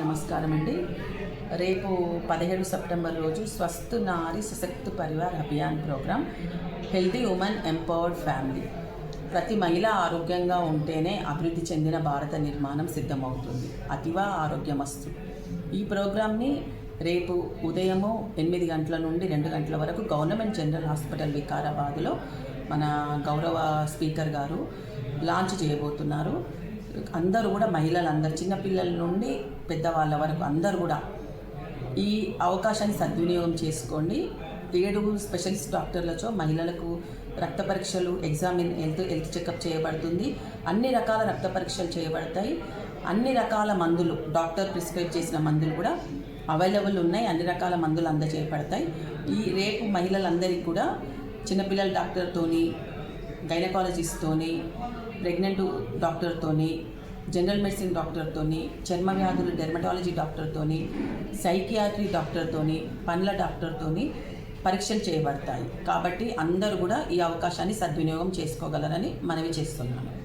నమస్కారం అండి రేపు పదిహేడు సెప్టెంబర్ రోజు Swasth Nari Sashakt Parivar Abhiyan program healthy women empowered family ప్రతి మహిళ ఆరోగ్యంగా ఉంటేనే అభివృద్ధి చెందిన భారత నిర్మాణం సిద్ధమవుతుంది. అతివా ఆరోగ్యమస్తు. ఈ ప్రోగ్రాంని రేపు ఉదయము ఎనిమిది గంటల నుండి రెండు గంటల వరకు గవర్నమెంట్ జనరల్ హాస్పిటల్ వికారాబాద్లో మన గౌరవ స్పీకర్ గారు లాంచ్ చేయబోతున్నారు. అందరూ కూడా మహిళలందరూ చిన్నపిల్లల నుండి పెద్దవాళ్ళ వరకు అందరూ కూడా ఈ అవకాశాన్ని సద్వినియోగం చేసుకోండి. ఏడుగురు స్పెషలిస్ట్ డాక్టర్లతో మహిళలకు రక్త పరీక్షలు ఎగ్జామిన్ హెల్త్ హెల్త్ చెకప్ చేయబడుతుంది. అన్ని రకాల రక్త పరీక్షలు చేయబడతాయి. అన్ని రకాల మందులు డాక్టర్ ప్రిస్క్రైబ్ చేసిన మందులు కూడా అవైలబుల్ ఉన్నాయి. అన్ని రకాల మందులు అందచేయబడతాయి. ఈ రేపు మహిళలందరికీ కూడా చిన్నపిల్లల డాక్టర్తోని గైనకాలజిస్ట్తోని ప్రెగ్నెంట్ డాక్టర్తోని జనరల్ మెడిసిన్ డాక్టర్తోని చర్మ వ్యాధులు డెర్మటాలజీ డాక్టర్తోని సైకియాట్రీ డాక్టర్తోని పండ్ల డాక్టర్తోని పరీక్షలు చేయబడతాయి. కాబట్టి అందరూ కూడా ఈ అవకాశాన్ని సద్వినియోగం చేసుకోగలరని మనవి చేస్తున్నాను.